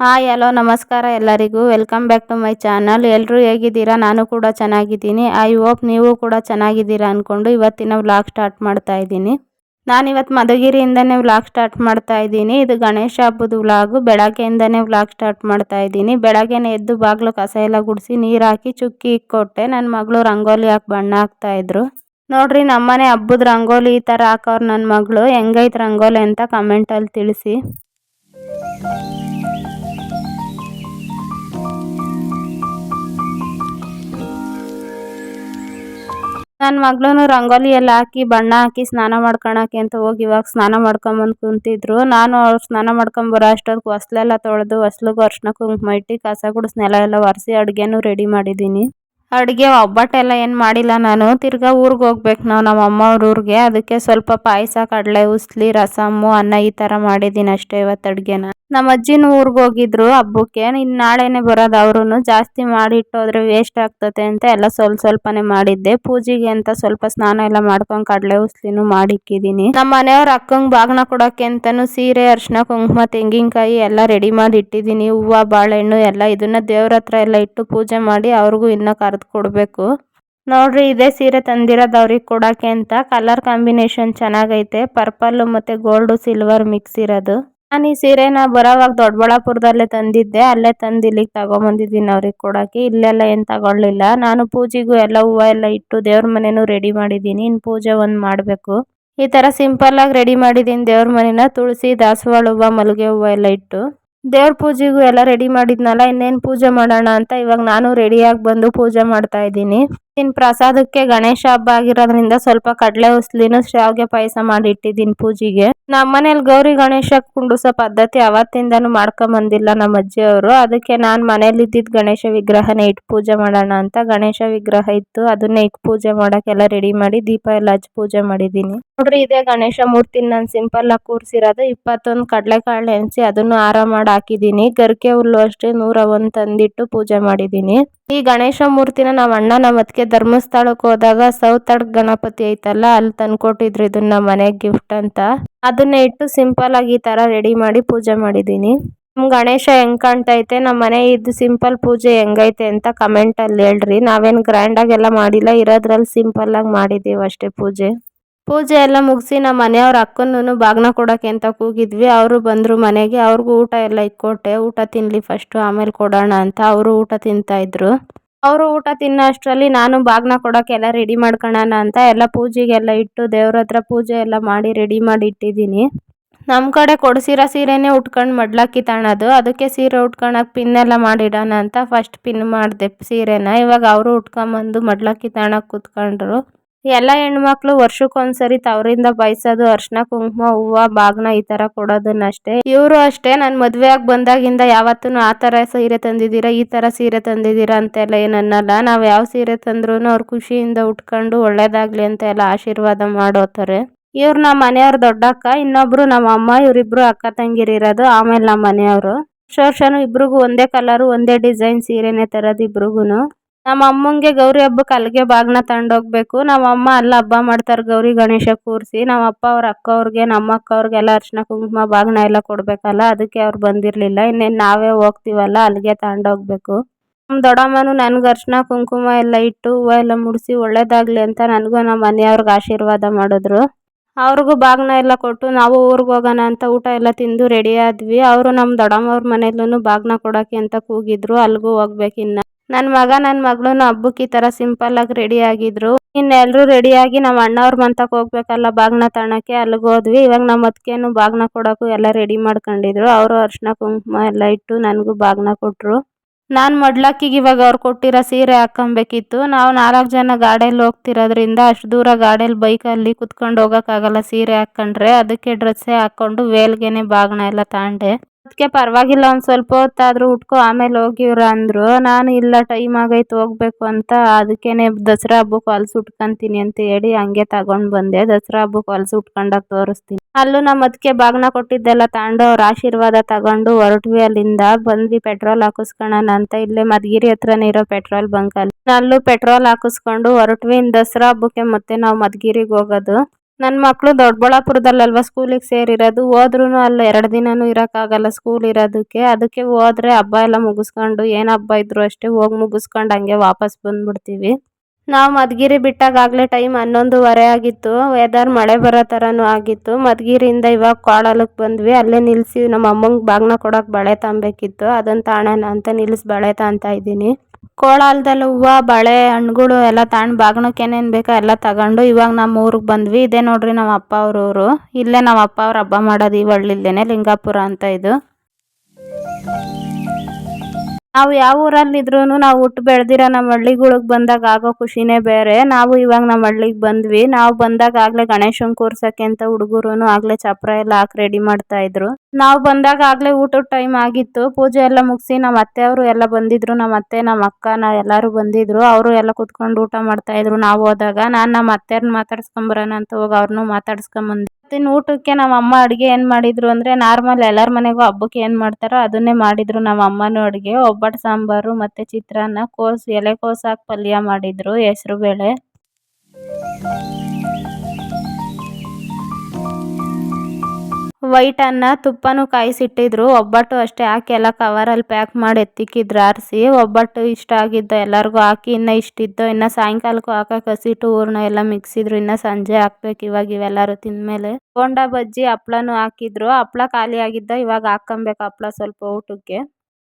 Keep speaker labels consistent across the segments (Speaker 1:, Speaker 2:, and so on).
Speaker 1: Hi, hello, ನಮಸ್ಕಾರ ಎಲ್ಲರಿಗೂ. Welcome back to my channel ಎಲ್ಲರೂ ಹೇಗಿದ್ದೀರಾ? ನಾನು ಕೂಡ ಚೆನ್ನಾಗಿದ್ದೀನಿ. ಐ ಹೋಪ್ ನೀವು ಕೂಡ ಚೆನ್ನಾಗಿದ್ದೀರಾ ಅಂದ್ಕೊಂಡು ಇವತ್ತಿನ ವ್ಲಾಗ್ ಸ್ಟಾರ್ಟ್ ಮಾಡ್ತಾ ಇದ್ದೀನಿ. ನಾನಿವತ್ತು ಮಧುಗಿರಿಯಿಂದನೇ ವ್ಲಾಗ್ ಸ್ಟಾರ್ಟ್ ಮಾಡ್ತಾ ಇದ್ದೀನಿ. ಇದು ಗಣೇಶ ಹಬ್ಬದ ವ್ಲಾಗು ಬೆಳಗ್ಗೆಯಿಂದನೇ ವ್ಲಾಗ್ ಸ್ಟಾರ್ಟ್ ಮಾಡ್ತಾ ಇದ್ದೀನಿ. ಬೆಳಗ್ಗೆನೇ ಎದ್ದು ಬಾಗಿಲು ಕಸ ಎಲ್ಲ ಗುಡಿಸಿ ನೀರು ಹಾಕಿ ಚುಕ್ಕಿ ಇಕ್ಕೊಟ್ಟೆ. ನನ್ನ ಮಗಳು ರಂಗೋಲಿ ಹಾಕಿ ಬಣ್ಣ ಹಾಕ್ತಾ ಇದ್ರು. ನೋಡ್ರಿ, ನಮ್ಮನೆ ಹಬ್ಬದ ರಂಗೋಲಿ ಈ ಥರ ಹಾಕೋರು ನನ್ನ ಮಗಳು. ಹೆಂಗೈತೆ ರಂಗೋಲಿ ಅಂತ ಕಮೆಂಟಲ್ಲಿ ತಿಳಿಸಿ. ನನ್ನ ಮಗಳೂ ರಂಗೋಲಿ ಎಲ್ಲ ಹಾಕಿ, ಬಣ್ಣ ಹಾಕಿ ಸ್ನಾನ ಮಾಡ್ಕೊಳಕ್ಕೆ ಅಂತ ಹೋಗಿ ಇವಾಗ ಸ್ನಾನ ಮಾಡ್ಕೊಂಬಂದು ಕುಂತಿದ್ರು. ನಾನು ಅವ್ರು ಸ್ನಾನ ಮಾಡ್ಕೊಂಬರೋ ಅಷ್ಟೊತ್ತಿಗೆ ಹೊಸ್ಲೆಲ್ಲ ತೊಳೆದು, ಹೊಸ್ಲಿಗೆ ಅರ್ಶಿನ ಕುಂಕುಮ ಇಟ್ಟು, ಕಸ ಗುಡಿಸಿ ನೆಲ ಎಲ್ಲ ಒರೆಸಿ ಅಡುಗೆನೂ ರೆಡಿ ಮಾಡಿದ್ದೀನಿ. ಅಡುಗೆ ಒಬ್ಬಟ್ಟೆಲ್ಲ ಏನು ಮಾಡಿಲ್ಲ ನಾನು. ತಿರ್ಗಾ ಊರಿಗೆ ಹೋಗ್ಬೇಕು ನಾವು ನಮ್ಮ ಅಮ್ಮ ಅವ್ರ ಊರಿಗೆ. ಅದಕ್ಕೆ ಸ್ವಲ್ಪ ಪಾಯಸ, ಕಡಲೆ, ಉಸ್ಲಿ ರಸಮ್ಮು ಅನ್ನ ಈ ಥರ ಮಾಡಿದ್ದೀನಿ ಅಷ್ಟೇ ಇವತ್ತು ಅಡುಗೆನ. ನಮ್ಮ ಅಜ್ಜಿನ ಊರಿಗೆ ಹೋಗಿದ್ರು ಹಬ್ಬಕ್ಕೆ. ಇನ್ನು ನಾಳೆನೇ ಬರೋದು ಅವ್ರೂ ಜಾಸ್ತಿ ಮಾಡಿಟ್ಟೋದ್ರೆ ವೇಸ್ಟ್ ಆಗ್ತದೆ ಅಂತ ಎಲ್ಲ ಸ್ವಲ್ಪ ಸ್ವಲ್ಪನೇ ಮಾಡಿದ್ದೆ. ಪೂಜೆಗೆ ಅಂತ ಸ್ವಲ್ಪ ಸ್ನಾನ ಎಲ್ಲ ಮಾಡ್ಕೊಂಡು ಕಡಲೆ ಉಸ್ಲಿನೂ ಮಾಡಿಕ್ಕಿದ್ದೀನಿ ನಮ್ಮ ಮನೆಯವ್ರ ಅಕ್ಕಂಗೆ ಬಾಗ್ನ ಕೊಡೋಕ್ಕೆ ಅಂತಾನು ಸೀರೆ ಅರ್ಶಿನ ಕುಂಕುಮ, ತೆಂಗಿನಕಾಯಿ ಎಲ್ಲ ರೆಡಿ ಮಾಡಿ ಇಟ್ಟಿದ್ದೀನಿ ಹೂವು, ಬಾಳೆಹಣ್ಣು ಎಲ್ಲ ಇದನ್ನ ದೇವ್ರ ಹತ್ರ ಎಲ್ಲ ಇಟ್ಟು ಪೂಜೆ ಮಾಡಿ ಅವ್ರಿಗೂ ಇನ್ನೂ ಕರೆದು ಕೊಡಬೇಕು. ನೋಡ್ರಿ ಇದೇ ಸೀರೆ ತಂದಿರೋದು ಅವ್ರಿಗೆ ಕೊಡೋಕ್ಕೆ ಅಂತ. ಕಲರ್ ಕಾಂಬಿನೇಷನ್ ಚೆನ್ನಾಗೈತೆ. ಪರ್ಪಲ್ ಮತ್ತು ಗೋಲ್ಡು ಸಿಲ್ವರ್ ಮಿಕ್ಸ್ ಇರೋದು. ನಾನು ಈ ಸೀರೆನ ಬರೋವಾಗ ದೊಡ್ಡಬಳ್ಳಾಪುರದಲ್ಲೇ ತಂದಿದ್ದೆ. ಅಲ್ಲೇ ತಂದು ಇಲ್ಲಿಗೆ ತಗೊಂಬಂದಿದ್ದೀನಿ ಅವ್ರಿಗೆ ಕೊಡೋಕ್ಕೆ ಇಲ್ಲೆಲ್ಲ ಏನು ತಗೊಳ್ಳಿಲ್ಲ. ನಾನು ಪೂಜೆಗೂ ಎಲ್ಲ ಹೂವು ಎಲ್ಲ ಇಟ್ಟು ದೇವ್ರ ಮನೆಯೂ ರೆಡಿ ಮಾಡಿದ್ದೀನಿ. ಇನ್ನು ಪೂಜೆ ಒಂದು ಮಾಡಬೇಕು. ಈ ಥರ ಸಿಂಪಲ್ಲಾಗಿ ರೆಡಿ ಮಾಡಿದ್ದೀನಿ. ದೇವ್ರ ಮನೇನ ತುಳಸಿ, ದಾಸವಾಳ ಹೂವು, ಮಲ್ಲಿಗೆ ಹೂವು ಎಲ್ಲ ಇಟ್ಟು. ದೇವ್ರ ಪೂಜೆಗೂ ಎಲ್ಲ ರೆಡಿ ಮಾಡಿದ್ನಲ್ಲ, ಇನ್ನೇನು ಪೂಜೆ ಮಾಡೋಣ ಅಂತ ಇವಾಗ ನಾನು ರೆಡಿಯಾಗಿ ಬಂದು ಪೂಜೆ ಮಾಡ್ತಾ ಇದ್ದೀನಿ. ಇನ್ನು ಪ್ರಸಾದಕ್ಕೆ ಗಣೇಶ ಹಬ್ಬ ಆಗಿರೋದ್ರಿಂದ ಸ್ವಲ್ಪ ಕಡಲೆ ಉಸ್ಲಿನ ಶಾವಿಗೆ ಪಾಯಸ ಮಾಡಿ ಇಟ್ಟಿದ್ದೀನಿ ಪೂಜೆಗೆ. ನಮ್ಮ ಮನೇಲಿ ಗೌರಿ ಗಣೇಶ ಕುಂಡುಸೋ ಪದ್ಧತಿ ಅವತ್ತಿಂದನೂ ಬಂದಿಲ್ಲ ನಮ್ಮ ಅಜ್ಜಿಯವರು. ಅದಕ್ಕೆ ನಾನು ಮನೇಲಿ ಇದ್ದಿದ್ದು ಗಣೇಶ ವಿಗ್ರಹನೇ ಇಟ್ಟು ಪೂಜೆ ಮಾಡೋಣ ಅಂತ ಗಣೇಶ ವಿಗ್ರಹ ಇತ್ತು. ಅದನ್ನೇ ಇಟ್ಟು ಪೂಜೆ ಮಾಡೋಕ್ಕೆಲ್ಲ ರೆಡಿ ಮಾಡಿ ದೀಪ ಎಲ್ಲ ಹಚ್ಚಿ ಪೂಜೆ ಮಾಡಿದ್ದೀನಿ ನೋಡ್ರಿ ಇದೇ ಗಣೇಶ ಮೂರ್ತಿ ನಾನು ಸಿಂಪಲ್ ಆಗಿ ಕೂರಿಸಿರೋದು. ಇಪ್ಪತ್ತೊಂದು ಕಡಲೆಕಾಳು ನೆನೆಸಿ ಅದನ್ನು ಆರ ಮಾಡಿ ಹಾಕಿದ್ದೀನಿ ಗರಿಕೆ ಹುಲ್ಲು ಅಷ್ಟೇ ನೂರ ಒಂದು ತಂದಿಟ್ಟು ಪೂಜೆ ಮಾಡಿದ್ದೀನಿ ಈ ಗಣೇಶ ಮೂರ್ತಿನ ನಮ್ಮ ಅಣ್ಣ ನಮ್ಮ ಅದಕ್ಕೆ ಧರ್ಮಸ್ಥಳಕ್ಕೆ ಹೋದಾಗ ಸೌತಡ್ ಗಣಪತಿ ಐತಲ್ಲ ಅಲ್ಲಿ ತಂದ್ಕೊಟ್ಟಿದ್ರು ಇದನ್ನ ಮನೆಗೆ ಗಿಫ್ಟ್ ಅಂತ. ಅದನ್ನ ಇಟ್ಟು ಸಿಂಪಲ್ ಆಗಿ ಈ ತರ ರೆಡಿ ಮಾಡಿ ಪೂಜೆ ಮಾಡಿದ್ದೀನಿ ನಮ್ ಗಣೇಶ ಹೆಂಗ್ ಕಾಣ್ತೈತೆ, ನಮ್ಮ ಮನೆ ಇದು ಸಿಂಪಲ್ ಪೂಜೆ ಹೆಂಗೈತೆ ಅಂತ ಕಮೆಂಟ್ ಅಲ್ಲಿ ಹೇಳ್ರಿ. ನಾವೇನ್ ಗ್ರ್ಯಾಂಡ್ ಆಗಿ ಎಲ್ಲ ಮಾಡಿಲ್ಲ, ಇರೋದ್ರಲ್ಲಿ ಸಿಂಪಲ್ ಆಗಿ ಮಾಡಿದೀವಿ ಅಷ್ಟೇ ಪೂಜೆ. ಪೂಜೆ ಎಲ್ಲ ಮುಗಿಸಿ ನಮ್ಮ ಮನೆಯವ್ರ ಅಕ್ಕನೂ ಬಾಗ್ನ ಕೊಡೋಕ್ಕೆ ಅಂತ ಕೂಗಿದ್ವಿ. ಅವರು ಬಂದರು ಮನೆಗೆ. ಅವ್ರಿಗೂ ಊಟ ಎಲ್ಲ ಇಕ್ಕೊಟ್ಟೆ. ಊಟ ತಿನ್ನಲಿ ಫಸ್ಟು ಆಮೇಲೆ ಕೊಡೋಣ ಅಂತ ಅವರು ಊಟ ತಿಂತಾಯಿದ್ರು ಅವರು ಊಟ ತಿನ್ನೋ ಅಷ್ಟರಲ್ಲಿ ನಾನು ಬಾಗ್ನ ಕೊಡೋಕ್ಕೆಲ್ಲ ರೆಡಿ ಮಾಡ್ಕೊಳ್ಳೋಣ ಅಂತ ಎಲ್ಲ ಪೂಜೆಗೆಲ್ಲ ಇಟ್ಟು ದೇವ್ರ ಹತ್ರ ಪೂಜೆ ಎಲ್ಲ ಮಾಡಿ ರೆಡಿ ಮಾಡಿ ಇಟ್ಟಿದ್ದೀನಿ. ನಮ್ಮ ಕಡೆ ಕೊಡಿಸಿರೋ ಸೀರೆನೇ ಉಟ್ಕೊಂಡು ಮಡ್ಲಕ್ಕಿ ತಾಣೋದು. ಅದಕ್ಕೆ ಸೀರೆ ಉಟ್ಕೊಳಕ್ಕೆ ಪಿನ್ ಎಲ್ಲ ಮಾಡಿಡೋಣ ಅಂತ ಫಸ್ಟ್ ಪಿನ್ ಮಾಡಿದೆ ಸೀರೆನ. ಇವಾಗ ಅವರು ಉಟ್ಕೊಂಬಂದು ಮಡ್ಲಕ್ಕಿ ತಾಣಕ್ಕೆ ಕೂತ್ಕೊಂಡ್ರು. ಎಲ್ಲ ಹೆಣ್ಮಕ್ಳು ವರ್ಷಕ್ಕೊಂದ್ಸರಿ ತವರಿಂದ ಬಯಸೋದು ಅರ್ಶಿನ, ಕುಂಕುಮ, ಹೂವು, ಬಾಗ್ನ ಈ ತರ ಕೊಡೋದನ್ನಷ್ಟೇ. ಇವರು ಅಷ್ಟೇ, ನಾನು ಮದ್ವೆ ಆಗಿ ಬಂದಾಗಿಂದ ಯಾವತ್ತೂ ಆ ತರ ಸೀರೆ ತಂದಿದ್ದೀರಾ, ಈ ತರ ಸೀರೆ ತಂದಿದ್ದೀರಾ ಅಂತೆಲ್ಲ ಏನನ್ನಲ್ಲ. ನಾವು ಯಾವ ಸೀರೆ ತಂದ್ರೂ ಅವ್ರು ಖುಷಿಯಿಂದ ಉಟ್ಕೊಂಡು ಒಳ್ಳೇದಾಗ್ಲಿ ಅಂತ ಎಲ್ಲ ಆಶೀರ್ವಾದ ಮಾಡೋತಾರೆ. ಇವ್ರು ನಮ್ಮ ಮನೆಯವ್ರ ದೊಡ್ಡಕ್ಕ, ಇನ್ನೊಬ್ರು ನಮ್ಮ ಅಮ್ಮ, ಇವರಿಬ್ರು ಅಕ್ಕ ತಂಗಿರಿರೋದು ಆಮೇಲೆ ನಮ್ಮ ಮನೆಯವರು. ವರ್ಷನು ಇಬ್ರಿಗೂ ಒಂದೇ ಕಲರು, ಒಂದೇ ಡಿಸೈನ್ ಸೀರೆನೆ ತರೋದು ಇಬ್ರಿಗೂನು. ನಮ್ಮ ಅಮ್ಮಂಗೆ ಗೌರಿ ಹಬ್ಬಕ್ಕೆ ಅಲ್ಲಿಗೆ ಬಾಗ್ನ ತಗೊಂಡೋಗ್ಬೇಕು ನಮ್ಮ ಅಮ್ಮ ಅಲ್ಲ ಹಬ್ಬ ಮಾಡ್ತಾರೆ ಗೌರಿ ಗಣೇಶ ಕೂರಿಸಿ. ನಮ್ಮ ಅಪ್ಪ ಅವ್ರ ಅಕ್ಕ ಅವ್ರಿಗೆ, ನಮ್ಮ ಅಕ್ಕ ಅವ್ರಿಗೆಲ್ಲ ಅರ್ಶಿನ ಕುಂಕುಮ, ಬಾಗ್ನ ಎಲ್ಲ ಕೊಡಬೇಕಲ್ಲ, ಅದಕ್ಕೆ ಅವ್ರು ಬಂದಿರಲಿಲ್ಲ. ಇನ್ನೇನು ನಾವೇ ಹೋಗ್ತೀವಲ್ಲ, ಅಲ್ಲಿಗೆ ತಗೊಂಡೋಗ್ಬೇಕು ನಮ್ಮ ದೊಡ್ಡಮ್ಮನೂ ನನ್ಗೆ ಅರ್ಶಿನ ಕುಂಕುಮ ಎಲ್ಲ ಇಟ್ಟು ಹೂವು ಎಲ್ಲ ಮುಡಿಸಿ ಒಳ್ಳೇದಾಗಲಿ ಅಂತ ನನಗೂ ನಮ್ಮ ಮನೆಯವ್ರಿಗೆ ಆಶೀರ್ವಾದ ಮಾಡಿದ್ರು. ಅವ್ರಿಗೂ ಬಾಗ್ನ ಎಲ್ಲ ಕೊಟ್ಟು ನಾವು ಊರಿಗೆ ಹೋಗೋಣ ಅಂತ ಊಟ ಎಲ್ಲ ತಿಂದು ರೆಡಿ ಆದ್ವಿ. ಅವರು ನಮ್ಮ ದೊಡ್ಡಮ್ಮವ್ರ ಮನೇಲೂ ಬಾಗ್ನ ಕೊಡೋಕ್ಕೆ ಅಂತ ಕೂಗಿದ್ರು. ಅಲ್ಲಿಗೂ ಹೋಗ್ಬೇಕಿನ್ನ ನನ್ನ ಮಗ ನನ್ನ ಮಗಳು ಹಬ್ಬಕ್ಕೆ ಈ ಥರ ಸಿಂಪಲ್ಲಾಗಿ ರೆಡಿ ಆಗಿದ್ರು. ಇನ್ನೆಲ್ಲರೂ ರೆಡಿಯಾಗಿ ನಮ್ಮ ಅಣ್ಣವ್ರ ಮಂತಕ್ಕೆ ಹೋಗ್ಬೇಕಲ್ಲ ಬಾಗ್ನ ತಾಣಕ್ಕೆ ಅಲ್ಲಿಗೆ ಹೋದ್ವಿ. ಇವಾಗ ನಮ್ಮ ಅದಕ್ಕೇನು ಬಾಗ್ನ ಕೊಡೋಕ್ಕೂ ಎಲ್ಲ ರೆಡಿ ಮಾಡ್ಕೊಂಡಿದ್ರು. ಅವರು ಅರ್ಶಿನ ಕುಂಕುಮ ಎಲ್ಲ ಇಟ್ಟು ನನಗೂ ಬಾಗ್ನ ಕೊಟ್ಟರು ನಾನು ಮೊಡ್ಲಕ್ಕಿಗೆ ಇವಾಗ ಅವ್ರು ಕೊಟ್ಟಿರೋ ಸೀರೆ ಹಾಕೊಬೇಕಿತ್ತು. ನಾವು ನಾಲ್ಕು ಜನ ಗಾಡಿಯಲ್ಲಿ ಹೋಗ್ತಿರೋದ್ರಿಂದ ಅಷ್ಟು ದೂರ ಗಾಡಿಯಲ್ಲಿ ಬೈಕಲ್ಲಿ ಕುತ್ಕೊಂಡು ಹೋಗೋಕ್ಕಾಗಲ್ಲ ಸೀರೆ ಹಾಕ್ಕೊಂಡ್ರೆ ಅದಕ್ಕೆ ಡ್ರೆಸ್ಸೇ ಹಾಕ್ಕೊಂಡು, ವೇಲ್ಗೆನೆ ಬಾಗ್ನ ಎಲ್ಲ ತಗೊಂಡೆ ಅದಕ್ಕೆ ಪರವಾಗಿಲ್ಲ, ಒಂದು ಸ್ವಲ್ಪ ಹೊತ್ತಾದರೂ ಉಟ್ಕೊ, ಆಮೇಲೆ ಹೋಗಿವ್ರ ಅಂದರು, ನಾನು ಇಲ್ಲ, ಟೈಮ್ ಆಗೈತೆ, ಹೋಗ್ಬೇಕು ಅಂತ ಅದಕ್ಕೇನೆ ದಸರಾ ಹಬ್ಬಕ್ಕೆ ಹೊಲ್ಸು ಉಟ್ಕೊಂತೀನಿ ಅಂತ ಹೇಳಿ ಹಂಗೆ ತಗೊಂಡು ಬಂದೆ. ದಸರಾ ಹಬ್ಬಕ್ಕೆ ಹೊಲ್ಸು ಉಟ್ಕೊಂಡಾಗ ತೋರಿಸ್ತೀನಿ. ಅಲ್ಲೂ ನಮ್ಮ ಅದಕ್ಕೆ ಬಾಗ್ನ ಕೊಟ್ಟಿದ್ದೆಲ್ಲ ತಗೊಂಡು ಅವ್ರ ಆಶೀರ್ವಾದ ತಗೊಂಡು ಹೊರಟ್ವಿ ಅಲ್ಲಿಂದ. ಬಂದ್ವಿ ಪೆಟ್ರೋಲ್ ಹಾಕಿಸ್ಕೊಳ್ಳೋಣ ಅಂತ. ಇಲ್ಲೇ ಮಧುಗಿರಿ ಹತ್ರನೇ ಇರೋ ಪೆಟ್ರೋಲ್ ಬಂಕಲ್ಲಿ. ಅಲ್ಲೂ ಪೆಟ್ರೋಲ್ ಹಾಕಿಸ್ಕೊಂಡು ಹೊರಟ್ವಿ. ದಸರಾ ಹಬ್ಬಕ್ಕೆ ಮತ್ತೆ ನಾವು ಮಧುಗಿರಿಗೆ ಹೋಗೋದು. ನನ್ನ ಮಕ್ಕಳು ದೊಡ್ಡಬಳ್ಳಾಪುರದಲ್ಲಲ್ವ ಸ್ಕೂಲಿಗೆ ಸೇರಿರೋದು. ಹೋದ್ರೂ ಅಲ್ಲಿ ಎರಡು ದಿನವೂ ಇರೋಕ್ಕಾಗಲ್ಲ ಸ್ಕೂಲ್ ಇರೋದಕ್ಕೆ. ಅದಕ್ಕೆ ಹೋದ್ರೆ ಹಬ್ಬ ಎಲ್ಲ ಮುಗಿಸ್ಕೊಂಡು, ಏನು ಹಬ್ಬ ಇದ್ದರೂ ಅಷ್ಟೇ ಹೋಗಿ ಮುಗಿಸ್ಕೊಂಡು ಹಂಗೆ ವಾಪಸ್ ಬಂದ್ಬಿಡ್ತೀವಿ. ನಾವು ಮಧುಗಿರಿ ಬಿಟ್ಟಾಗಲೇ ಟೈಮ್ ಹನ್ನೊಂದುವರೆ ಆಗಿತ್ತು. ವೆದರ್ ಮಳೆ ಬರೋ ಥರನೂ ಆಗಿತ್ತು. ಮಧುಗಿರಿಯಿಂದ ಇವಾಗ ಕೋಳಲಕ್ಕೆ ಬಂದ್ವಿ. ಅಲ್ಲೇ ನಿಲ್ಲಿಸಿ ನಮ್ಮ ಅಮ್ಮಂಗೆ ಬಾಗ್ನ ಕೊಡೋಕೆ ಬಳೆ ತಾಂಬೇಕಿತ್ತು. ಅದನ್ನು ತಾಣೋಣ ಅಂತ ನಿಲ್ಲಿಸಿ ಬಳೆ ತಗೊತಾ ಇದ್ದೀನಿ. ಕೋಲಾಲದಲ್ಲಿ ಹೂವು, ಬಳೆ ಹಣ್ಣುಗಳು ಎಲ್ಲ ತಗೊಂಡು ಬಾಗ್ನಕ್ಕೆ ಏನೇನು ಬೇಕೋ ಎಲ್ಲ ತಗೊಂಡು ಇವಾಗ ನಮ್ಮ ಊರಿಗೆ ಬಂದ್ವಿ. ಇದೇ ನೋಡಿರಿ ನಮ್ಮ ಅಪ್ಪ ಅವ್ರ ಊರು ಇಲ್ಲೇ ನಮ್ಮ ಅಪ್ಪ ಅವ್ರ ಹಬ್ಬ ಮಾಡೋದು ಈ ಇಲ್ಲೇನೆ ಲಿಂಗಾಪುರ ಅಂತ ಇದು. ನಾವು ಯಾವ ಊರಲ್ಲಿದ್ರೂ ನಾವು ಹುಟ್ಟು ಬೆಳೆದಿರೋ ನಮ್ಮ ಹಳ್ಳಿಗಳಿಗೆ ಬಂದಾಗ ಆಗೋ ಖುಷಿನೇ ಬೇರೆ. ನಾವು ಇವಾಗ ನಮ್ಮ ಹಳ್ಳಿಗೆ ಬಂದ್ವಿ. ನಾವು ಬಂದಾಗ ಆಗಲೇ ಗಣೇಶನ ಕೂರ್ಸೋಕ್ಕೆ ಅಂತ ಹುಡುಗರು ಆಗಲೇ ಚಪ್ರ ಎಲ್ಲ ಹಾಕಿ ರೆಡಿ ಮಾಡ್ತಾ ಇದ್ರು. ನಾವು ಬಂದಾಗ ಆಗಲೇ ಊಟದ ಟೈಮ್ ಆಗಿತ್ತು. ಪೂಜೆ ಎಲ್ಲ ಮುಗಿಸಿ ನಮ್ಮ ಅತ್ತೆಯವರು ಎಲ್ಲ ಬಂದಿದ್ರು. ನಮ್ಮ ಅತ್ತೆ ನಮ್ಮ ಅಕ್ಕ, ನಾ ಎಲ್ಲರೂ ಬಂದಿದ್ರು. ಅವರು ಎಲ್ಲ ಕುತ್ಕೊಂಡು ಊಟ ಮಾಡ್ತಾ ಇದ್ರು. ನಾವು ಹೋದಾಗ ನಾನು ನಮ್ಮ ಅತ್ತೆಯವ್ರನ್ನ ಮಾತಾಡ್ಸ್ಕೊಂಬರೋಣ ಅಂತ ಹೋಗಿ ಅವ್ರನ್ನೂ ಮಾತಾಡ್ಸ್ಕೊಂಬಂದೆ ಇವತ್ತಿನ ಊಟಕ್ಕೆ ನಮ್ಮ ಅಮ್ಮ ಅಡುಗೆ ಏನು ಮಾಡಿದ್ರು ಅಂದರೆ ನಾರ್ಮಲ್ ಎಲ್ಲರ ಮನೆಗೂ ಹಬ್ಬಕ್ಕೆ ಏನು ಮಾಡ್ತಾರೋ ಅದನ್ನೇ ಮಾಡಿದ್ರು. ನಮ್ಮ ಅಮ್ಮನೂ ಅಡುಗೆ ಒಬ್ಬಟ್ಟು ಸಾಂಬಾರು ಮತ್ತು ಚಿತ್ರಾನ್ನ, ಕೋಸು ಎಲೆಕೋಸು ಹಾಕಿ ಪಲ್ಯ ಮಾಡಿದ್ರು ಹೆಸ್ರುಬೇಳೆ ವೈಟ್ ಅನ್ನ ತುಪ್ಪನೂ ಕಾಯಿಸಿಟ್ಟಿದ್ರು. ಒಬ್ಬಟ್ಟು ಅಷ್ಟೇ ಹಾಕಿ ಎಲ್ಲ ಕವರಲ್ಲಿ ಪ್ಯಾಕ್ ಮಾಡಿ ಎತ್ತಿಕ್ಕಿದ್ರು, ಆರಿಸಿ. ಒಬ್ಬಟ್ಟು ಇಷ್ಟ ಆಗಿದ್ದು ಎಲ್ಲರಿಗೂ ಹಾಕಿ, ಇನ್ನು ಇಷ್ಟಿದ್ದು ಇನ್ನು ಸಾಯಂಕಾಲಕ್ಕೂ ಹಾಕಕ್ಕೆ ಹಸಿಟ್ಟು ಹೂರ್ಣ ಎಲ್ಲ ಮಿಕ್ಸಿದ್ರು ಇನ್ನು ಸಂಜೆ ಹಾಕ್ಬೇಕು ಇವಾಗ ಇವೆಲ್ಲರೂ ತಿಂದಮೇಲೆ. ಬೋಂಡ ಬಜ್ಜಿ, ಹಪ್ಳನೂ ಹಾಕಿದ್ರು. ಹಪ್ಳ ಖಾಲಿ ಆಗಿದ್ದ, ಇವಾಗ ಹಾಕ್ಕೊಬೇಕು ಹಪ್ಳ ಸ್ವಲ್ಪ ಊಟಕ್ಕೆ.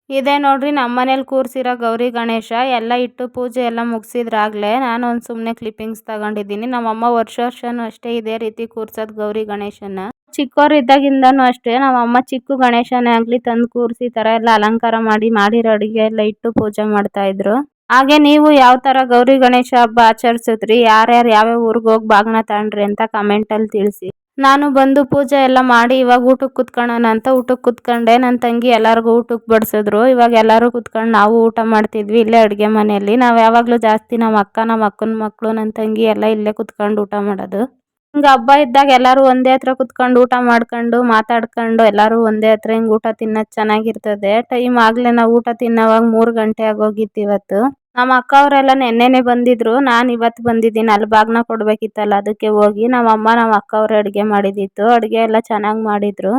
Speaker 1: ಇದೇ ನೋಡ್ರಿ ನಮ್ಮ ಮನೇಲಿ ಕೂರಿಸಿರೋ ಗೌರಿ ಗಣೇಶ, ಎಲ್ಲ ಇಟ್ಟು ಪೂಜೆ ಎಲ್ಲ ಮುಗಿಸಿದ್ರಾಗಲೇ ನಾನು ಒಂದು ಸುಮ್ಮನೆ ಕ್ಲಿಪ್ಪಿಂಗ್ಸ್ ತಗೊಂಡಿದ್ದೀನಿ. ನಮ್ಮಮ್ಮ ವರ್ಷ ವರ್ಷವೂ ಅಷ್ಟೇ ಇದೇ ರೀತಿ ಕೂರ್ಸೋದು ಗೌರಿ ಗಣೇಶನ. ಚಿಕ್ಕವ್ರು ಇದ್ದಾಗಿಂದನೂ ಅಷ್ಟೇ, ನಮ್ಮಮ್ಮ ಚಿಕ್ಕ ಗಣೇಶನೇ ಆಗಲಿ ತಂದು ಕೂರಿಸಿ ಥರ ಎಲ್ಲ ಅಲಂಕಾರ ಮಾಡಿ, ಮಾಡಿರೋ ಅಡುಗೆ ಎಲ್ಲ ಇಟ್ಟು ಪೂಜೆ ಮಾಡ್ತಾಯಿದ್ರು ಹಾಗೆ ನೀವು ಯಾವ ಥರ ಗೌರಿ ಗಣೇಶ ಹಬ್ಬ ಆಚರಿಸಿದ್ರಿ, ಯಾರ್ಯಾರು ಯಾವ್ಯಾವ ಊರಿಗೆ ಹೋಗಿ ಬಾಗ್ನ ತಗೊಂಡ್ರಿ ಅಂತ ಕಮೆಂಟಲ್ಲಿ ತಿಳಿಸಿ. ನಾನು ಬಂದು ಪೂಜೆ ಎಲ್ಲ ಮಾಡಿ ಇವಾಗ ಊಟಕ್ಕೆ ಕುತ್ಕೊಳ್ಳೋಣ ಅಂತ ಊಟಕ್ಕೆ ಕುತ್ಕೊಂಡೆ, ನನ್ನ ತಂಗಿ ಎಲ್ಲರಿಗೂ ಊಟಕ್ಕೆ ಬಡಿಸಿದ್ರು. ಇವಾಗ ಎಲ್ಲರೂ ಕುತ್ಕೊಂಡು ನಾವು ಊಟ ಮಾಡ್ತಿದ್ವಿ, ಇಲ್ಲೇ ಅಡುಗೆ ಮನೆಯಲ್ಲಿ. ನಾವು ಯಾವಾಗಲೂ ಜಾಸ್ತಿ ನಮ್ಮ ಅಕ್ಕ, ನಮ್ಮ ಅಕ್ಕನ ಮಕ್ಕಳು, ನನ್ನ ತಂಗಿ ಎಲ್ಲ ಇಲ್ಲೇ ಕುತ್ಕೊಂಡು ಊಟ ಮಾಡೋದು. ಹಿಂಗೆ ಹಬ್ಬ ಇದ್ದಾಗ ಎಲ್ಲರೂ ಒಂದೇ ಹತ್ರ ಕುತ್ಕೊಂಡು ಊಟ ಮಾಡ್ಕೊಂಡು ಮಾತಾಡ್ಕೊಂಡು ಎಲ್ಲರೂ ಒಂದೇ ಹತ್ರ ಹಿಂಗೆ ಊಟ ತಿನ್ನೋದು ಚೆನ್ನಾಗಿರ್ತದೆ. ಟೈಮ್ ಆಗಲೇ ನಾವು ಊಟ ತಿನ್ನೋವಾಗ ಮೂರು ಗಂಟೆ ಆಗೋಗಿತ್ತು ಇವತ್ತು. ನಮ್ಮ ಅಕ್ಕ ಅವರೆಲ್ಲ ನೆನ್ನೆನೆ ಬಂದಿದ್ರು. ನಾನು ಇವತ್ತು ಬಂದಿದ್ದೀನಿ. ಅಲ್ಲಿ ಬಾಗ್ನ ಕೊಡಬೇಕಿತ್ತಲ್ಲ, ಅದಕ್ಕೆ ಹೋಗಿ. ನಮ್ಮ ಅಮ್ಮ ನಮ್ಮ ಅಕ್ಕ ಅವರೇ ಅಡುಗೆ ಮಾಡಿದ್ದಿತ್ತು ಅಡುಗೆ ಎಲ್ಲ ಚೆನ್ನಾಗಿ ಮಾಡಿದ್ರು.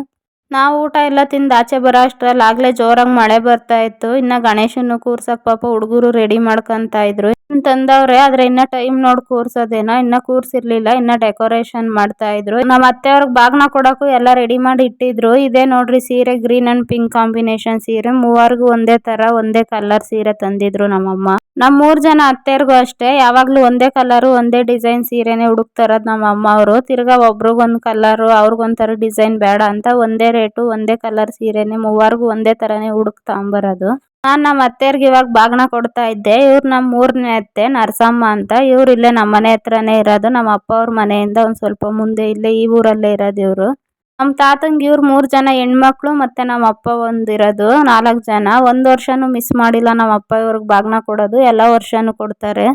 Speaker 1: ನಾವು ಊಟ ಎಲ್ಲ ತಿಂದು ಆಚೆ ಬರೋ ಅಷ್ಟ್ರಲ್ಲಿ ಆಗಲೇ ಜೋರಾಗಿ ಮಳೆ ಬರ್ತಾ ಇತ್ತು. ಇನ್ನು ಗಣೇಶನ್ನು ಕೂರ್ಸಕ್ಕೆ ಪಾಪ ಹುಡುಗರು ರೆಡಿ ಮಾಡ್ಕೊಂತ ಇದ್ರು. ಇನ್ನು ತಂದವ್ರೆ, ಆದ್ರೆ ಇನ್ನ ಟೈಮ್ ನೋಡಿ ಕೂರ್ಸೋದೇನೋ. ಇನ್ನ ಕೂರ್ಸಿರ್ಲಿಲ್ಲ, ಇನ್ನ ಡೆಕೋರೇಷನ್ ಮಾಡ್ತಾ ಇದ್ರು. ನಮ್ಮ ಅತ್ತೆಯವ್ರಿಗೆ ಬಾಗ್ನ ಕೊಡಕ್ಕೂ ಎಲ್ಲ ರೆಡಿ ಮಾಡಿ ಇಟ್ಟಿದ್ರು. ಇದೇ ನೋಡ್ರಿ ಸೀರೆ ಗ್ರೀನ್ ಅಂಡ್ ಪಿಂಕ್ ಕಾಂಬಿನೇಷನ್ ಸೀರೆ. ಮೂವರಿಗೂ ಒಂದೇ ತರ, ಒಂದೇ ಕಲರ್ ಸೀರೆ ತಂದಿದ್ರು ನಮ್ಮಮ್ಮ. ನಮ್ಮ ಮೂರು ಜನ ಅತ್ತೆಯರ್ಗೂ ಅಷ್ಟೇ. ಯಾವಾಗಲೂ ಒಂದೇ ಕಲರ್ ಒಂದೇ ಡಿಸೈನ್ ಸೀರೆನೇ ಹುಡುಕ್ತಾರದು ನಮ್ಮ ಅಮ್ಮ ಅವರು. ತಿರ್ಗಾ ಕಲರ್ ಕಲರು ಅವ್ರಿಗೊಂಥರ ಡಿಸೈನ್ ಬೇಡ ಅಂತ ಒಂದೇ ರೇಟು ಒಂದೇ ಕಲರ್ ಸೀರೆನೇ, ಮೂವರಿಗೂ ಒಂದೇ ಥರನೇ ಹುಡುಕ್ ತಗೊಂಬರೋದು. ನಾನು ನಮ್ಮ ಅತ್ತೆಯರ್ಗೆ ಇವಾಗ ಬಾಗ್ನ ಕೊಡ್ತಾ ಇದ್ದೆ. ಇವ್ರು ನಮ್ಮ ಮೂರನೇ ಅತ್ತೆ, ನರಸಮ್ಮ ಅಂತ. ಇವ್ರು ಇಲ್ಲೇ ನಮ್ಮ ಮನೆ ಹತ್ರನೇ ಇರೋದು. ನಮ್ಮ ಅಪ್ಪ ಅವ್ರ ಮನೆಯಿಂದ ಒಂದು ಸ್ವಲ್ಪ ಮುಂದೆ ಇಲ್ಲೇ ಈ ಊರಲ್ಲೇ ಇರೋದು ಇವರು. ನಮ್ಮ ತಾತಂಗೆ ಇವ್ರು ಮೂರು ಜನ ಹೆಣ್ಮಕ್ಳು ಮತ್ತು ನಮ್ಮ ಅಪ್ಪ ಒಂದು ಇರೋದು, ನಾಲ್ಕು ಜನ. ಒಂದು ವರ್ಷನೂ ಮಿಸ್ ಮಾಡಿಲ್ಲ ನಮ್ಮ ಅಪ್ಪ ಇವ್ರಿಗೆ ಬಾಗ್ನ ಕೊಡೋದು, ಎಲ್ಲ ವರ್ಷನೂ ಕೊಡ್ತಾರೆ.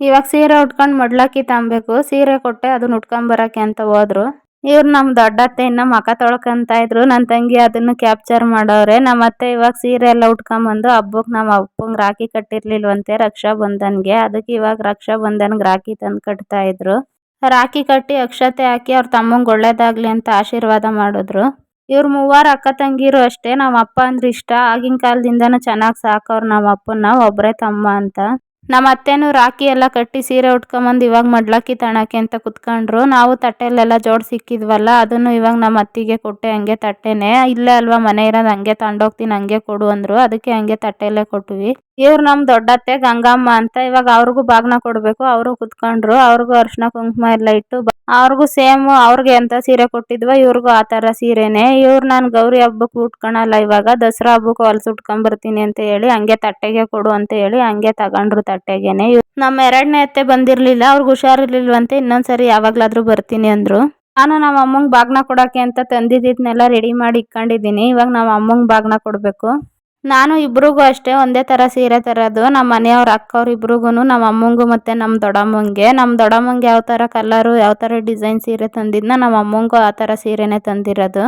Speaker 1: ಇವಾಗ ಸೀರೆ ಉಟ್ಕೊಂಡು ಮಡ್ಲಕ್ಕಿ ತಗೊಬೇಕು. ಸೀರೆ ಕೊಟ್ಟೆ ಅದನ್ನ ಉಟ್ಕೊಂಬರಕ್ಕೆ ಅಂತ ಹೋದ್ರು. ಇವ್ರು ನಮ್ಮ ದೊಡ್ಡತ್ತೆ ಇನ್ನು ಮಕ ತೊಳ್ಕೊಂತ ಇದ್ರು ನನ್ನ ತಂಗಿ ಅದನ್ನು ಕ್ಯಾಪ್ಚರ್ ಮಾಡವ್ರೆ ನಮ್ಮ ಅತ್ತೆ ಇವಾಗ ಸೀರೆ ಎಲ್ಲ ಉಟ್ಕೊಂಬಂದು ಹಬ್ಬಕ್ಕೆ ನಮ್ಮ ಅಪ್ಪಂಗೆ ರಾಖಿ ಕಟ್ಟಿರ್ಲಿಲ್ವಂತೆ ರಕ್ಷಾ ಬಂಧನ್ಗೆ ಅದಕ್ಕೆ ಇವಾಗ ರಕ್ಷಾ ಬಂಧನ್ಗೆ ರಾಖಿ ತಂದು ಕಟ್ತಾ ಇದ್ರು ರಾಖಿ ಕಟ್ಟಿ ಅಕ್ಷತೆ ಹಾಕಿ ಅವ್ರ ತಮ್ಮಂಗೆ ಒಳ್ಳೇದಾಗ್ಲಿ ಅಂತ ಆಶೀರ್ವಾದ ಮಾಡಿದ್ರು. ಇವ್ರು ಮೂವರು ಅಕ್ಕ ತಂಗಿರು ಅಷ್ಟೇ. ನಮ್ಮ ಅಪ್ಪ ಅಂದ್ರೆ ಇಷ್ಟ. ಆಗಿನ ಕಾಲದಿಂದನೂ ಚೆನ್ನಾಗಿ ಸಾಕವ್ರು ನಮ್ಮ ಅಪ್ಪನ ಒಬ್ಬರೇ ತಮ್ಮ ಅಂತ. ನಮ್ಮ ಅತ್ತೆನೂ ರಾಖಿ ಎಲ್ಲ ಕಟ್ಟಿ ಸೀರೆ ಉಟ್ಕೊಂಬಂದು ಇವಾಗ ಮಡ್ಲಕ್ಕಿ ತಣಕ್ಕೆ ಅಂತ ಕುತ್ಕೊಂಡ್ರು. ನಾವು ತಟ್ಟೆಲೆಲ್ಲ ಜೋಡ್ ಸಿಕ್ಕಿದ್ವಲ್ಲ, ಅದನ್ನು ಇವಾಗ ನಮ್ಮ ಅತ್ತಿಗೆ ಕೊಟ್ಟೆ, ಹಂಗೆ ತಟ್ಟೆನೇ. ಇಲ್ಲೇ ಅಲ್ವಾ, ಮನೆ ಇರೋದು, ಹಂಗೆ ತಗೊಂಡೋಗ್ತೀನಿ ಹಂಗೆ ಕೊಡು ಅಂದರು. ಅದಕ್ಕೆ ಹಂಗೆ ತಟ್ಟೆಲ್ಲೇ ಕೊಟ್ವಿ. ಇವ್ರು ನಮ್ಮ ದೊಡ್ಡತ್ತೆ ಗಂಗಮ್ಮ ಅಂತ ಇವಾಗ ಅವ್ರಿಗೂ ಬಾಗ್ನ ಕೊಡಬೇಕು. ಅವರು ಕುತ್ಕೊಂಡ್ರು, ಅವ್ರಿಗೂ ಅರ್ಶಿನ ಕುಂಕುಮ ಎಲ್ಲ ಇಟ್ಟು ಅವ್ರಿಗೂ ಸೇಮ್ ಅವ್ರಿಗೆ ಎಂತ ಸೀರೆ ಕೊಟ್ಟಿದ್ವ, ಇವ್ರಿಗೂ ಆ ಥರ ಸೀರೆನೇ. ಇವ್ರು ನಾನು ಗೌರಿ ಹಬ್ಬಕ್ಕೆ ಉಟ್ಕೊಳಲ್ಲ ಇವಾಗ, ದಸರಾ ಹಬ್ಬಕ್ಕೆ ಹೊಲ್ಸು ಉಟ್ಕೊಂಬರ್ತೀನಿ ಅಂತ ಹೇಳಿ, ಹಂಗೆ ತಟ್ಟೆಗೆ ಕೊಡು ಅಂತ ಹೇಳಿ, ಹಂಗೆ ತಗೊಂಡ್ರು ತಟ್ಟೆಗೆನೆ ನಮ್ಮ ಎರಡನೇ ಅತ್ತೆ ಬಂದಿರಲಿಲ್ಲ, ಅವ್ರಿಗೆ ಹುಷಾರಿರ್ಲಿಲ್ವಂತೆ, ಇನ್ನೊಂದ್ಸರಿ ಯಾವಾಗ್ಲಾದ್ರೂ ಬರ್ತೀನಿ ಅಂದರು. ನಾನು ನಮ್ಮ ಅಮ್ಮಂಗೆ ಬಾಗ್ನ ಕೊಡಕ್ಕೆ ಅಂತ ತಂದಿದ್ದನ್ನೆಲ್ಲ ರೆಡಿ ಮಾಡಿ ಇಟ್ಕೊಂಡಿದ್ದೀನಿ ಇವಾಗ ನಮ್ಮ ಅಮ್ಮಂಗೆ ಬಾಗ್ನ ಕೊಡಬೇಕು. ನಾನು ಇಬ್ರಿಗೂ ಅಷ್ಟೇ ಒಂದೇ ಥರ ಸೀರೆ ತರೋದು ನಮ್ಮ ಮನೆಯವ್ರ ಅಕ್ಕವ್ರ ಇಬ್ರಿಗೂ ನಮ್ಮ ಅಮ್ಮಂಗೂ ಮತ್ತು ನಮ್ಮ ದೊಡ್ಡಮ್ಮಂಗೆ. ನಮ್ಮ ದೊಡ್ಡಮ್ಮಂಗೆ ಯಾವ ಥರ ಕಲರು ಯಾವ ಥರ ಡಿಸೈನ್ ಸೀರೆ ತಂದಿದ್ನ ನಮ್ಮ ಅಮ್ಮಂಗೂ ಆ ಥರ ಸೀರೆನೇ ತಂದಿರೋದು.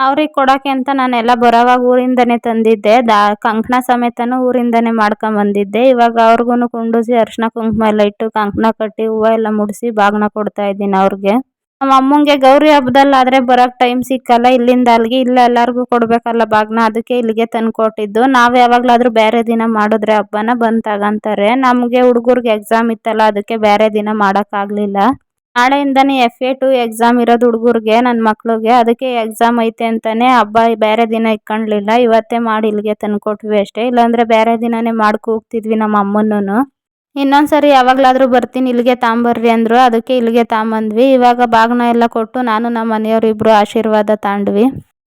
Speaker 1: ಅವ್ರಿಗೆ ಕೊಡೋಕ್ಕೆ ಅಂತ ನಾನೆಲ್ಲ ಬರೋವಾಗ ಊರಿಂದನೇ ತಂದಿದ್ದೆ. ದಾ, ಕಂಕಣ ಸಮೇತನೂ ಊರಿಂದನೇ ಮಾಡ್ಕೊಂಬಂದಿದ್ದೆ ಇವಾಗ ಅವ್ರಿಗೂ ಕುಂಡಿಸಿ ಅರಿಶಿನ ಕುಂಕುಮ ಎಲ್ಲ ಇಟ್ಟು ಕಂಕಣ ಕಟ್ಟಿ ಹೂವು ಎಲ್ಲ ಮುಡಿಸಿ ಬಾಗ್ನ ಕೊಡ್ತಾ ಇದ್ದೀನಿ ಅವ್ರಿಗೆ. ನಮ್ಮ ಅಮ್ಮಂಗೆ ಗೌರಿ ಹಬ್ಬದಲ್ಲಾದ್ರೆ ಬರೋಕ್ಕೆ ಟೈಮ್ ಸಿಕ್ಕಲ್ಲ. ಇಲ್ಲಿಂದ ಅಲ್ಲಿಗೆ ಇಲ್ಲ, ಎಲ್ಲರಿಗೂ ಕೊಡಬೇಕಲ್ಲ ಬಾಗ್ನ. ಅದಕ್ಕೆ ಇಲ್ಲಿಗೆ ತಂದುಕೊಟ್ಟಿದ್ದು ನಾವು ಯಾವಾಗಲಾದರೂ ಬೇರೆ ದಿನ ಮಾಡಿದ್ರೆ ಹಬ್ಬನ ಬಂದು ನಮಗೆ ಹುಡುಗರಿಗೆ ಎಕ್ಸಾಮ್ ಇತ್ತಲ್ಲ, ಅದಕ್ಕೆ ಬೇರೆ ದಿನ ಮಾಡೋಕ್ಕಾಗ್ಲಿಲ್ಲ ನಾಳೆಯಿಂದಾನೇ ಎಫ್ ಎ ಟು ಎಕ್ಸಾಮ್ ಇರೋದು ಹುಡುಗರಿಗೆ ನನ್ನ ಮಕ್ಳಿಗೆ. ಅದಕ್ಕೆ ಎಕ್ಸಾಮ್ ಐತೆ ಅಂತಾನೆ ಹಬ್ಬ ಬೇರೆ ದಿನ ಇಟ್ಕೊಂಡ್ಲಿಲ್ಲ. ಇವತ್ತೇ ಮಾಡಿ ಇಲ್ಲಿಗೆ ತಂದ್ಕೊಟ್ವಿ ಅಷ್ಟೇ. ಇಲ್ಲಾಂದರೆ ಬೇರೆ ದಿನನೇ ಮಾಡ್ಕೋಗ್ತಿದ್ವಿ ನಮ್ಮ ಅಮ್ಮನೂ ಇನ್ನೊಂದ್ಸರಿ ಯಾವಾಗಲಾದರೂ ಬರ್ತೀನಿ, ಇಲ್ಲಿಗೆ ತಾಂಬರ್ರಿ ಅಂದ್ರು. ಅದಕ್ಕೆ ಇಲ್ಲಿಗೆ ತಾಂಬಂದ್ವಿ ಇವಾಗ ಬಾಗ್ನ ಎಲ್ಲ ಕೊಟ್ಟು ನಾನು ನಮ್ಮ ಮನೆಯವ್ರು ಇಬ್ರು ಆಶೀರ್ವಾದ ತಾಂಡ್ವಿ.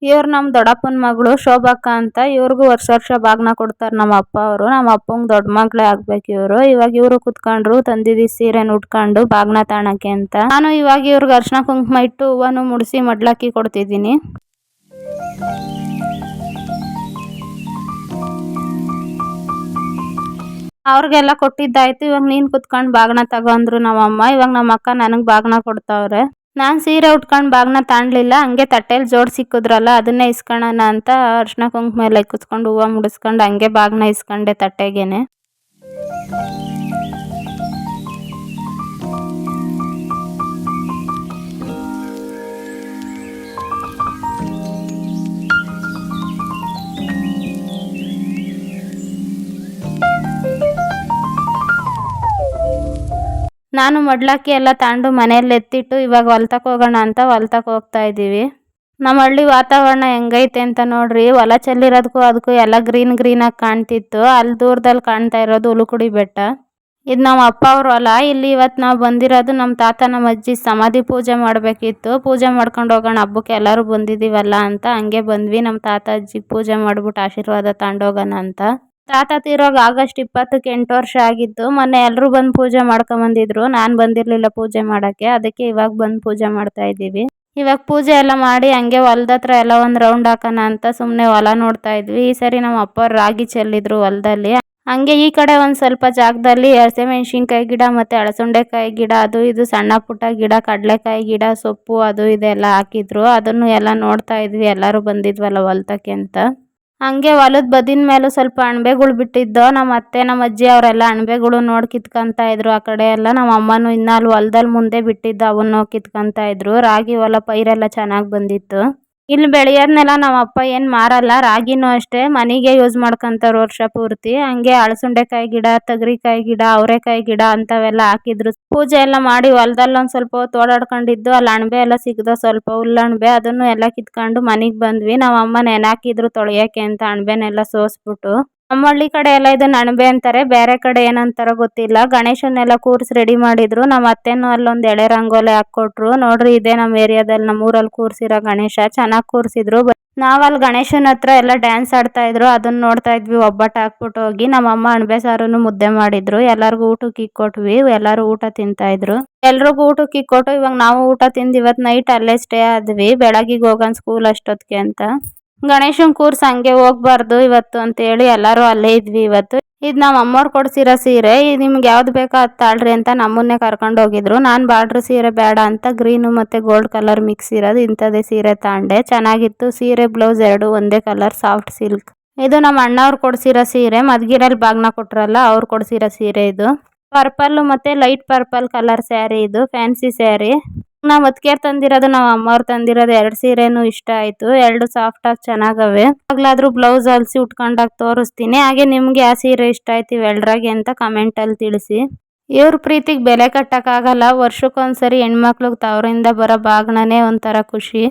Speaker 1: ಇವ್ರು ನಮ್ಮ ದೊಡ್ಡಪ್ಪನ ಮಗಳು ಶೋಭಕ್ಕ ಅಂತ ಇವ್ರಿಗೂ ವರ್ಷ ವರ್ಷ ಬಾಗ್ನ ಕೊಡ್ತಾರೆ ನಮ್ಮ ಅಪ್ಪ ಅವರು. ನಮ್ಮ ಅಪ್ಪಂಗೆ ದೊಡ್ಡ ಮಗಳೇ ಆಗ್ಬೇಕು ಇವರು. ಇವಾಗ ಇವರು ಕುತ್ಕೊಂಡ್ರು ತಂದಿದ್ದಿ ಸೀರೆನ ಉಟ್ಕೊಂಡು ಬಾಗ್ನ ತಾಣಕ್ಕೆ ಅಂತ. ನಾನು ಇವಾಗ ಇವ್ರಿಗೆ ಅರ್ಶಿನ ಕುಂಕುಮ ಇಟ್ಟು ಹೂವನ್ನು ಮುಡಿಸಿ ಮಡ್ಲಾಕಿ ಕೊಡ್ತಿದ್ದೀನಿ. ಅವ್ರಿಗೆಲ್ಲ ಕೊಟ್ಟಿದ್ದಾಯ್ತು. ಇವಾಗ ನೀನು ಕುತ್ಕೊಂಡು ಬಾಗ್ನ ತಗೊಂಡ್ರು ನಮ್ಮಮ್ಮ. ಇವಾಗ ನಮ್ಮ ಅಕ್ಕ ನನಗೆ ಬಾಗ್ನ ಕೊಡ್ತಾವ್ರೆ. ನಾನ್ ಸೀರೆ ಉಟ್ಕೊಂಡು ಬಾಗ್ನ ತಾಣ್ಲಿಲ್ಲ, ಹಂಗೆ ತಟ್ಟೆಲಿ ಜೋಡಿ ಸಿಕ್ಕಿದ್ರಲ್ಲ, ಅದನ್ನೇ ಇಸ್ಕೊಳ್ಳೋಣ ಅಂತ ಅರ್ಶಿನ ಕುಂಕುಮ ಎಲ್ಲ ಕುತ್ಕೊಂಡು ಹೂವು ಮುಡಿಸ್ಕೊಂಡು ಹಂಗೆ ಬಾಗ್ನ ಇಸ್ಕೊಂಡೆ ತಟ್ಟೆಗೆನೆ. ನಾನು ಮಡ್ಲಕ್ಕಿ ಎಲ್ಲ ತಾಂಡು ಮನೆಯಲ್ಲಿ ಎತ್ತಿಟ್ಟು ಇವಾಗ ಹೊಲ್ತಕ್ಕೆ ಹೋಗೋಣ ಅಂತ ಹೊಲ್ತಕ್ಕೆ ಹೋಗ್ತಾ ಇದ್ದೀವಿ. ನಮ್ಮ ಹಳ್ಳಿ ವಾತಾವರಣ ಹೆಂಗೈತೆ ಅಂತ ನೋಡ್ರಿ, ಹೊಲ ಚೆಲ್ಲಿರೋದಕ್ಕೂ ಅದಕ್ಕೂ ಎಲ್ಲ ಗ್ರೀನ್ ಗ್ರೀನಾಗಿ ಕಾಣ್ತಿತ್ತು. ಅಲ್ಲಿ ದೂರದಲ್ಲಿ ಕಾಣ್ತಾ ಇರೋದು ಉಲುಕುಡಿ ಬೆಟ್ಟ. ಇದು ನಮ್ಮ ಅಪ್ಪ ಅವ್ರ ಹೊಲ. ಇಲ್ಲಿ ಇವತ್ತು ನಾವು ಬಂದಿರೋದು ನಮ್ಮ ತಾತ ನಮ್ಮ ಅಜ್ಜಿ ಸಮಾಧಿ ಪೂಜೆ ಮಾಡಬೇಕಿತ್ತು. ಪೂಜೆ ಮಾಡ್ಕೊಂಡು ಹೋಗೋಣ, ಹಬ್ಬಕ್ಕೆ ಎಲ್ಲರೂ ಬಂದಿದ್ದೀವಲ್ಲ ಅಂತ ಹಂಗೆ ಬಂದ್ವಿ. ನಮ್ಮ ತಾತ ಅಜ್ಜಿಗೆ ಪೂಜೆ ಮಾಡ್ಬಿಟ್ಟು ಆಶೀರ್ವಾದ ತಗೊಂಡೋಗೋಣ ಅಂತ. ತಾತ ತೀರೋಗ ಆಗಸ್ಟ್ ಇಪ್ಪತ್ತಕ್ಕೆ ಎಂಟು ವರ್ಷ ಆಗಿತ್ತು ಮೊನ್ನೆ ಎಲ್ಲರೂ ಬಂದು ಪೂಜೆ ಮಾಡ್ಕೊಂಬಂದಿದ್ರು. ನಾನು ಬಂದಿರಲಿಲ್ಲ ಪೂಜೆ ಮಾಡೋಕ್ಕೆ. ಅದಕ್ಕೆ ಇವಾಗ ಬಂದು ಪೂಜೆ ಮಾಡ್ತಾ ಇದ್ದೀವಿ. ಇವಾಗ ಪೂಜೆ ಎಲ್ಲ ಮಾಡಿ ಹಂಗೆ ಹೊಲ್ದ ಹತ್ರ ಎಲ್ಲ ಒಂದು ರೌಂಡ್ ಹಾಕೋಣ ಅಂತ ಸುಮ್ಮನೆ ಹೊಲ ನೋಡ್ತಾ ಇದ್ವಿ. ಈ ಸರಿ ನಮ್ಮ ಅಪ್ಪ ರಾಗಿ ಚೆಲ್ಲಿದ್ರು ಹೊಲದಲ್ಲಿ. ಹಂಗೆ ಈ ಕಡೆ ಒಂದು ಸ್ವಲ್ಪ ಜಾಗದಲ್ಲಿ ಹಸಿಮೆಣ್ಸಿನ್ಕಾಯಿ ಗಿಡ ಮತ್ತು ಅಳಸಂಡೆಕಾಯಿ ಗಿಡ, ಅದು ಇದು ಸಣ್ಣ ಪುಟ್ಟ ಗಿಡ, ಕಡಲೆಕಾಯಿ ಗಿಡ, ಸೊಪ್ಪು ಅದು ಇದೆಲ್ಲ ಹಾಕಿದ್ರು. ಅದನ್ನು ಎಲ್ಲ ನೋಡ್ತಾ ಇದ್ವಿ. ಎಲ್ಲರೂ ಬಂದಿದ್ವಲ್ಲ ಹೊಲ್ತಕ್ಕೆ ಅಂತ. ಹಂಗೆ ಹೊಲದ ಬದಿನ ಮೇಲೂ ಸ್ವಲ್ಪ ಅಣಬೆಗಳು ಬಿಟ್ಟಿದ್ದೋ ನಮ್ಮ ಅತ್ತೆ ನಮ್ಮ ಅಜ್ಜಿ ಅವರೆಲ್ಲ ಅಣಬೆಗಳು ನೋಡಿ ಕಿತ್ಕೊಂತ ಇದ್ರು ಆ ಕಡೆ ಎಲ್ಲ. ನಮ್ಮ ಅಮ್ಮನೂ ಇನ್ನ ಅಲ್ಲಿ ಹೊಲ್ದಲ್ಲಿ ಮುಂದೆ ಬಿಟ್ಟಿದ್ದು ಅವನ್ನು ಕಿತ್ಕೊಂತ ಇದ್ರು. ರಾಗಿ, ಹೊಲ, ಪೈರೆಲ್ಲ ಚೆನ್ನಾಗಿ ಬಂದಿತ್ತು. ಇಲ್ಲಿ ಬೆಳೆಯೋದ್ನೆಲ್ಲ ನಮ್ಮ ಅಪ್ಪ ಏನು ಮಾರಲ್ಲ, ರಾಗಿನೂ ಅಷ್ಟೇ, ಮನೆಗೆ ಯೂಸ್ ಮಾಡ್ಕೊಂತಾರೆ ವರ್ಷ ಪೂರ್ತಿ. ಹಂಗೆ ಅಳಸುಂಡೆಕಾಯಿ ಗಿಡ, ತಗರಿಕಾಯಿ ಗಿಡ, ಅವರೆಕಾಯಿ ಗಿಡ ಅಂತವೆಲ್ಲ ಹಾಕಿದ್ರು. ಪೂಜೆ ಎಲ್ಲ ಮಾಡಿ ಹೊಲದಲ್ಲಿ ಒಂದು ಸ್ವಲ್ಪ ಹೊತ್ತು ಓಡಾಡ್ಕೊಂಡಿದ್ದು ಅಲ್ಲಿ ಅಣಬೆ ಎಲ್ಲ ಸಿಗ್ದೋ ಸ್ವಲ್ಪ ಹುಲ್ಲಣಬೆ ಅದನ್ನು ಎಲ್ಲ ಕಿತ್ಕೊಂಡು ಮನೆಗೆ ಬಂದ್ವಿ. ನಮ್ಮ ಅಮ್ಮ ನೆನಾಕಿದ್ರು ತೊಳೆಯೋಕೆ ಅಂತ ಅಣಬೆನೆಲ್ಲ ಸೋಸ್ಬಿಟ್ಟು. ನಮ್ಮ ಹಳ್ಳಿ ಕಡೆ ಎಲ್ಲ ಇದನ್ನ ಅಣಬೆ ಅಂತಾರೆ. ಬೇರೆ ಕಡೆ ಏನಂತಾರೋ ಗೊತ್ತಿಲ್ಲ. ಗಣೇಶನ್ನೆಲ್ಲ ಕೂರ್ಸಿ ರೆಡಿ ಮಾಡಿದ್ರು. ನಮ್ಮ ಅತ್ತೆನೂ ಅಲ್ಲೊಂದು ಎಳೆ ರಂಗೋಲಿ ಹಾಕ್ಕೊಟ್ರು. ನೋಡ್ರಿ, ಇದೇ ನಮ್ಮ ಏರಿಯಾದಲ್ಲಿ ನಮ್ಮ ಊರಲ್ಲಿ ಕೂರ್ಸಿರೋ ಗಣೇಶ. ಚೆನ್ನಾಗಿ ಕೂರ್ಸಿದ್ರು. ನಾವಲ್ಲಿ ಗಣೇಶನ ಹತ್ರ ಎಲ್ಲ ಡ್ಯಾನ್ಸ್ ಆಡ್ತಾ ಇದ್ರು. ಅದನ್ನ ನೋಡ್ತಾ ಇದ್ವಿ. ಒಬ್ಬಟ್ಟು ಹಾಕ್ಬಿಟ್ಟು ಹೋಗಿ ನಮ್ಮಅಮ್ಮ ಅಣಬೆ ಸಾರನ್ನು ಮುದ್ದೆ ಮಾಡಿದ್ರು. ಎಲ್ಲರಿಗೂ ಊಟಕ್ಕೆ ಇಕ್ಕೊಟ್ವಿ ಎಲ್ಲರೂ ಊಟ ತಿಂತಾ ಇದ್ರು. ಎಲ್ರಿಗೂ ಊಟಕ್ಕೆ ಇಕ್ಕೊಟ್ಟು ಇವಾಗ ನಾವು ಊಟ ತಿಂದು ಇವತ್ತು ನೈಟ್ ಅಲ್ಲೇ ಸ್ಟೇ ಆದ್ವಿ. ಬೆಳಗಿಗೆ ಹೋಗೋಣ ಸ್ಕೂಲ್ ಅಷ್ಟೊತ್ತಿಗೆ ಅಂತ. ಗಣೇಶನ್ ಕೂರ್ಸ್ ಹಂಗೆ ಹೋಗ್ಬಾರ್ದು ಇವತ್ತು ಅಂತ ಹೇಳಿ ಎಲ್ಲರೂ ಅಲ್ಲೇ ಇದ್ವಿ ಇವತ್ತು. ಇದು ನಮ್ಮ ಅಮ್ಮವ್ರು ಕೊಡ್ಸಿರೋ ಸೀರೆ, ಇದು ನಿಮ್ಗೆ ಯಾವ್ದು ಬೇಕೋ ಅದು ತಾಳ್ರಿ ಅಂತ ನಮ್ಮನ್ನೇ ಕರ್ಕೊಂಡು ಹೋಗಿದ್ರು. ನಾನು ಬಾರ್ಡ್ರ್ ಸೀರೆ ಬೇಡ ಅಂತ ಗ್ರೀನು ಮತ್ತು ಗೋಲ್ಡ್ ಕಲರ್ ಮಿಕ್ಸ್ ಇರೋದು ಇಂಥದೇ ಸೀರೆ ತಾಂಡೆ. ಚೆನ್ನಾಗಿತ್ತು, ಸೀರೆ, ಬ್ಲೌಸ್ ಎರಡು ಒಂದೇ ಕಲರ್, ಸಾಫ್ಟ್ ಸಿಲ್ಕ್. ಇದು ನಮ್ಮ ಅಣ್ಣವ್ರು ಕೊಡ್ಸಿರೋ ಸೀರೆ ಮದ್ಗಿರಲ್ಲಿ ಬಾಗ್ನ ಕೊಟ್ರಲ್ಲ ಅವ್ರು ಕೊಡ್ಸಿರೋ ಸೀರೆ ಇದು. ಪರ್ಪಲ್ ಮತ್ತೆ ಲೈಟ್ ಪರ್ಪಲ್ ಕಲರ್ ಸ್ಯಾರಿ ಇದು, ಫ್ಯಾನ್ಸಿ ಸ್ಯಾರಿ. ನಾ ಮತ್ಕೇರ್ ತಂದಿರೋದು ನಮ್ಮ ಅಮ್ಮವ್ರು ತಂದಿರೋದು ಎರಡು ಸೀರೆನು ಇಷ್ಟ ಆಯ್ತು. ಎರಡು ಸಾಫ್ಟ್ ಆಗಿ ಚೆನ್ನಾಗವೆ. ಆಗ್ಲಾದ್ರೂ ಬ್ಲೌಸ್ ಹೊಲ್ಸಿ ಉಟ್ಕೊಂಡಾಗ ತೋರಿಸ್ತೀನಿ. ಹಾಗೆ ನಿಮ್ಗೆ ಆ ಸೀರೆ ಇಷ್ಟ ಆಯ್ತು ಇವೆಲ್ಡ್ರಾಗೆ ಅಂತ ಕಮೆಂಟ್ ಅಲ್ಲಿ ತಿಳಿಸಿ. ಇವ್ರ ಪ್ರೀತಿಗೆ ಬೆಲೆ ಕಟ್ಟಕ್ಕಾಗಲ್ಲ. ವರ್ಷಕ್ಕೊಂದ್ಸರಿ ಹೆಣ್ಮಕ್ಳಿಗೆ ತವರಿಂದ ಬರೋ ಬಾಗ್ನೇ ಒಂಥರ ಖುಷಿ.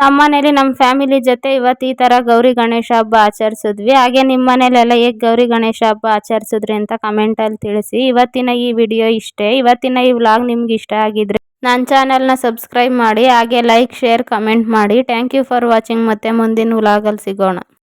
Speaker 1: ನಮ್ಮ ಮನೇಲಿ ನಮ್ಮ ಫ್ಯಾಮಿಲಿ ಜೊತೆ ಇವತ್ತು ಈ ಥರ ಗೌರಿ ಗಣೇಶ ಹಬ್ಬ ಆಚರಿಸಿದ್ವಿ. ಹಾಗೆ ನಿಮ್ಮ ಮನೇಲೆಲ್ಲ ಹೇಗೆ ಗೌರಿ ಗಣೇಶ ಹಬ್ಬ ಆಚರಿಸಿದ್ರಿ ಅಂತ ಕಮೆಂಟಲ್ಲಿ ತಿಳಿಸಿ. ಇವತ್ತಿನ ಈ ವಿಡಿಯೋ ಇಷ್ಟೇ. ಇವತ್ತಿನ ಈ ವ್ಲಾಗ್ ನಿಮ್ಗೆ ಇಷ್ಟ ಆಗಿದ್ರೆ ನನ್ನ ಚಾನಲ್ನ ಸಬ್ಸ್ಕ್ರೈಬ್ ಮಾಡಿ, ಹಾಗೆ ಲೈಕ್ ಶೇರ್ ಕಮೆಂಟ್ ಮಾಡಿ. ಥ್ಯಾಂಕ್ ಯು ಫಾರ್ ವಾಚಿಂಗ್ ಮತ್ತೆ ಮುಂದಿನ ವ್ಲಾಗಲ್ಲಿ ಸಿಗೋಣ.